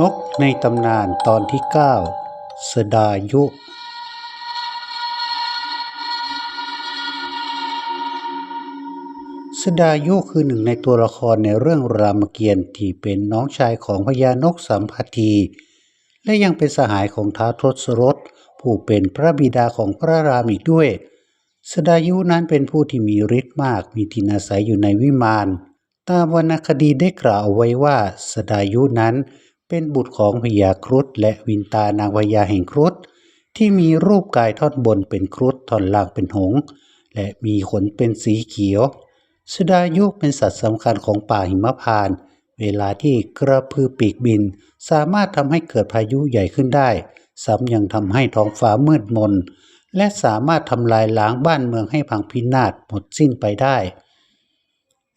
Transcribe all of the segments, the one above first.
นกในตำนานตอนที่ 9 สดายุ สดายุคือหนึ่งในตัวละครในเรื่องรามเกียรติ์ที่เป็นน้องชายของพญานกสัมพที และยังเป็นสหายของท้าวทศรถ ผู้เป็นพระบิดาของพระรามอีกด้วย สดายุนั้นเป็นผู้ที่มีฤทธิ์มากมีทินอาศัยอยู่ในวิมานตามวรรณคดีได้กล่าวเอาไว้ว่า สดายุนั้น เป็นบุตรของพญาครุฑและวินตานางพญาแห่งครุฑที่มีรูปกายท่อนบนเป็นครุฑท่อนล่างเป็นหงส์และมีขนเป็นสีเขียวสดายุเป็นสัตว์สำคัญของป่าหิมพาน เวลาที่กระพือปีกบิน สามารถทำให้เกิดพายุใหญ่ขึ้นได้ ซ้ำยังทำให้ท้องฟ้ามืดมน และสามารถทำลายล้างบ้านเมืองให้พังพินาศหมดสิ้นไปได้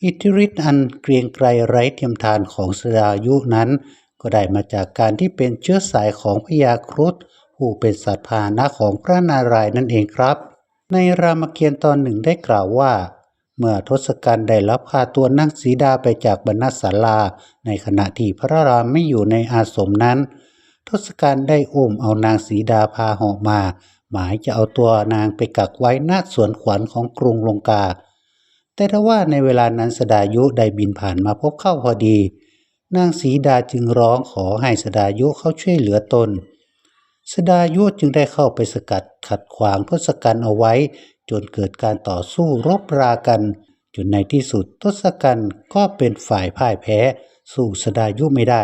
อิทธิฤทธิ์อันเกรียงไกรไร้เทียมทานของสดายุนั้น ก็ได้มาจากการที่เป็นเชื้อสายของพญาครุฑผู้เป็นสัตว์พาหนะของพระนารายณ์นั่นเองครับ ในรามเกียรติ์ตอนหนึ่งได้กล่าวว่า เมื่อทศกัณฐ์ได้รับพาตัวนางสีดาไปจากบรรณศาลา ในขณะที่พระรามไม่อยู่ในอาสมนั้น ทศกัณฐ์ได้อุ้มเอานางสีดาพาหาะมา หมายจะเอาตัวนางไปกักไว้ณสวนขวัญของกรุงลงกา แต่ทว่าในเวลานั้นสดายุได้บินผ่านมาพบเข้าพอดี นางสีดาจึงร้องขอให้สดายุเข้าช่วยเหลือตน สดายุจึงได้เข้าไปสกัดขัดขวางทศกัณฐ์เอาไว้ จนเกิดการต่อสู้รบรากัน จนในที่สุดทศกัณฐ์ก็เป็นฝ่ายพ่ายแพ้ สู้สดายุไม่ได้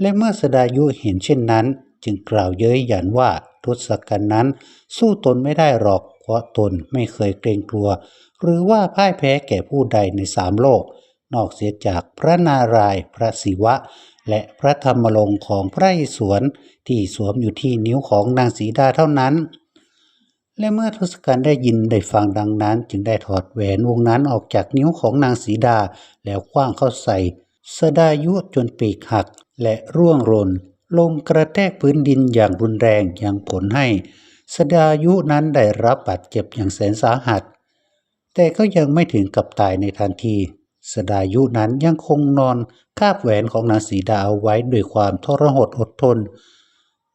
และเมื่อสดายุเห็นเช่นนั้น จึงกล่าวเย้ยหยันว่าทศกัณฐ์นั้น สู้ตนไม่ได้หรอกเพราะตนไม่เคยเกรงกลัว หรือว่าพ่ายแพ้แก่ผู้ใดในสามโลก นอกเสียจากพระนารายณ์พระศิวะ และพระธรรมรงค์ของพระอิศวรที่สวมอยู่ที่นิ้วของนางสีดาเท่านั้น และเมื่อทศกัณฐ์ได้ยินได้ฟังดังนั้น จึงได้ถอดแหวนวงนั้นออกจากนิ้วของนางสีดาแล้วคว้างเข้าใส่ สดายุจนปีกหักและร่วงหล่นลงกระแทกพื้นดินอย่างรุนแรงอยังผลให้ สดายุนั้นได้รับบาดเจ็บอย่างแสนสาหัส แต่ก็ยังไม่ถึงกับตายในทันที สดายุนั้นยังคงนอนคาบแหวนของนางสีดาเอาไว้ด้วยความทรหดอดทน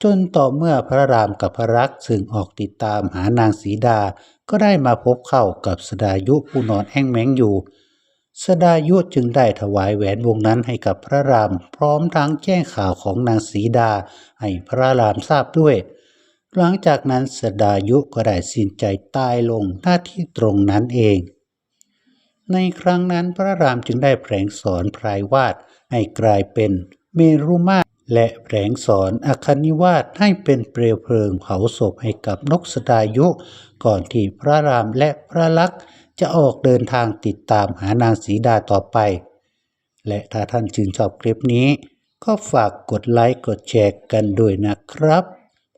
จนต่อเมื่อพระรามกับพระรักษ์ซึ่งออกติดตามหานางสีดาก็ได้มาพบเข้ากับสดายุผู้นอนแห้งแมงอยู่ สดายุจึงได้ถวายแหวนวงนั้นให้กับพระรามพร้อมทั้งแจ้งข่าวของนางสีดาให้พระรามทราบด้วย หลังจากนั้นสดายุก็ได้สิ้นใจตายลงหน้าที่ตรงนั้นเอง ในครั้งนั้นพระรามจึงได้แผลงสอนพรายวาดให้กลายเป็นเมรุมาตรและแผลงสอนอคนิวาสให้เป็นเปลวเพลิงเผาศพให้กับนกสดายุ ก่อนที่พระรามและพระลักษณ์จะออกเดินทางติดตามหานางสีดาต่อไป และถ้าท่านชื่นชอบคลิปนี้ ก็ฝากกดไลค์กดแชร์กันด้วยนะครับ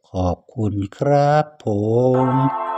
ขอบคุณครับผม